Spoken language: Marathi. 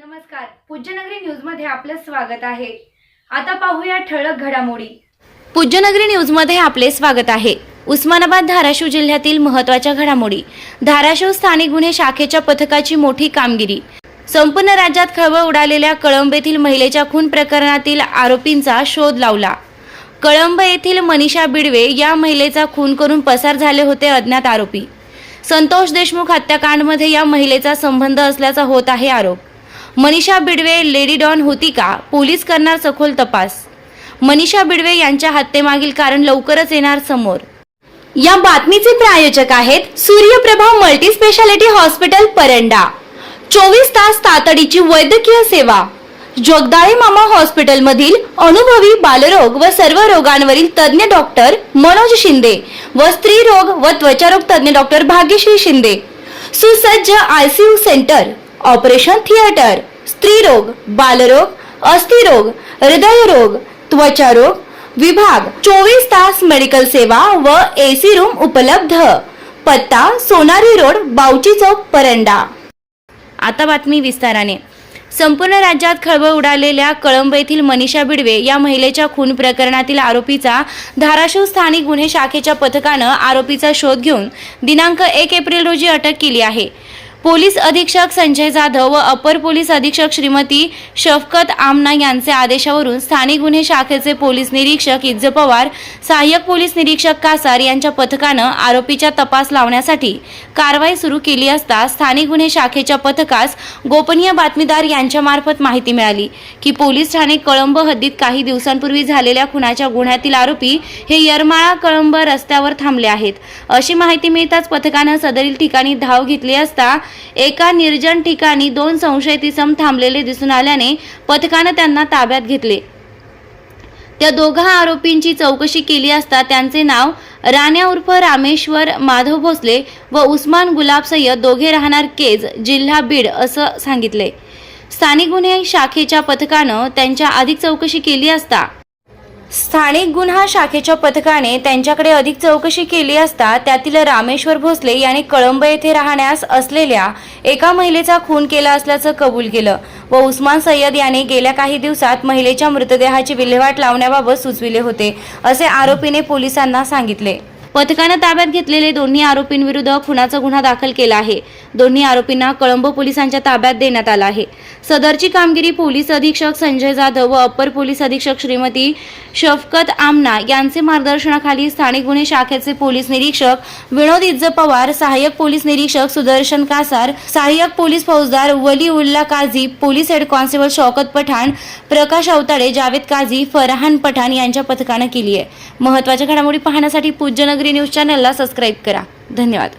नमस्कार. पूज्यनगरी न्यूजमध्ये आपलं स्वागत आहे. आता पाहूया ठळक घडामोडी. पूज्यनगरी न्यूजमध्ये आपले स्वागत आहे. उस्मानाबाद धाराशिव जिल्ह्यातील महत्त्वाच्या घडामोडी. धाराशिव स्थानिक गुन्हे शाखेच्या पथकाची मोठी कामगिरी. संपूर्ण राज्यात खळबळ उडालेल्या कळंब येथील महिलेच्या खून प्रकरणातील आरोपींचा शोध लावला. कळंब येथील मनीषा बिडवे या महिलेचा खून करून पसार झाले होते अज्ञात आरोपी. संतोष देशमुख हत्याकांडमध्ये या महिलेचा संबंध असल्याचा होत आहे आरोप. मनीषा बिडवे लेडी डॉन होती का? पोलीस करणार सखोल तपास. मनीषा बिडवे यांच्या हत्येमागील कारण लवकरच येणार समोर. या बातमीचे प्रायोजक आहेत Suryaprabha multi speciality hospital Paranda. चोवीस तास तातडीची वैद्यकीय सेवा. जगदाळे मामा हॉस्पिटलमधील अनुभवी बालरोग व सर्व रोगांवरील तज्ज्ञ डॉक्टर मनोज शिंदे व स्त्री रोग व त्वचारोग तज्ज्ञ डॉक्टर भाग्यश्री शिंदे. सुसज्ज आयसीयू सेंटर. ऑपरेशन थिएटर स्त्रीरोग बालरोग अस्थिरोग हृदयरोग त्वचारोग विभाग चोवीस तास मेडिकल सेवा व एसी रूम उपलब्ध. पत्ता सोनारी रोड बावची चौक परंडा. आता बातमी विस्ताराने. संपूर्ण राज्यात खळबळ उडालेल्या कळंब येथील मनीषा बिडवे या महिलेच्या खून प्रकरणातील आरोपीचा धाराशिव स्थानिक गुन्हे शाखेच्या पथकानं आरोपीचा शोध घेऊन दिनांक एक एप्रिल रोजी अटक केली आहे. पोलीस अधीक्षक संजय जाधव व अपर पोलीस अधीक्षक श्रीमती शफकत आमना यांचे आदेशावरून स्थानिक गुन्हे शाखेचे पोलीस निरीक्षक इज्ज पवार सहाय्यक पोलीस निरीक्षक कासार यांच्या पथकानं आरोपीच्या तपास लावण्यासाठी कारवाई सुरू केली असता स्थानिक गुन्हे शाखेच्या पथकास गोपनीय बातमीदार यांच्यामार्फत माहिती मिळाली की पोलीस ठाणे कळंब हद्दीत काही दिवसांपूर्वी झालेल्या खुनाच्या गुन्ह्यातील आरोपी हे यरमाळा कळंब रस्त्यावर थांबले आहेत. अशी माहिती मिळताच पथकानं सदरील ठिकाणी धाव घेतली असता एका निर्जन ठिकाणी दोन संशयित इसम थांबलेले दिसून आल्याने पथकानं त्यांना ताब्यात घेतले. त्या दोघा आरोपींची चौकशी केली असता त्यांचे नाव राण्या उर्फ रामेश्वर माधव भोसले व उस्मान गुलाब सय्यद दोघे राहणार केज जिल्हा बीड असं सांगितले. स्थानिक गुन्हे शाखेच्या पथकानं त्यांच्या अधिक चौकशी केली असता स्थानिक गुन्हा शाखेच्या पथकाने त्यांच्याकडे अधिक चौकशी केली असता त्यातील रामेश्वर भोसले यांनी कळंब येथे राहण्यास असलेल्या एका महिलेचा खून केला असल्याचं कबूल केलं. व उस्मान सय्यद याने गेल्या काही दिवसात महिलेच्या मृतदेहाची विल्हेवाट लावण्याबाबत सुचविले होते असे आरोपीने पोलिसांना सांगितले. पथकानं ताब्यात घेतलेले दोन्ही आरोपींविरुद्ध खुनाचा गुन्हा दाखल केला आहे. दोन्ही आरोपींना कळंबो पोलिसांच्या ताब्यात देण्यात आला आहे. सदरची कामगिरी पोलीस अधीक्षक संजय जाधव व अप्पर पोलीस अधीक्षक श्रीमती शफकत आमना यांचे मार्गदर्शनाखाली स्थानिक गुन्हे शाखेचे पोलीस निरीक्षक विनोद इज्ज पवार सहाय्यक पोलीस निरीक्षक सुदर्शन कासार सहाय्यक पोलीस फौजदार Wali Ulla Kazi police head constable Shaukat Pathan Prakash Awtade Javed Kazi Farhan Pathan यांच्या पथकानं केली आहे. महत्त्वाच्या घडामोडी पाहण्यासाठी पूज्यनगर न्यूज चॅनलला सबस्क्राईब करा. धन्यवाद.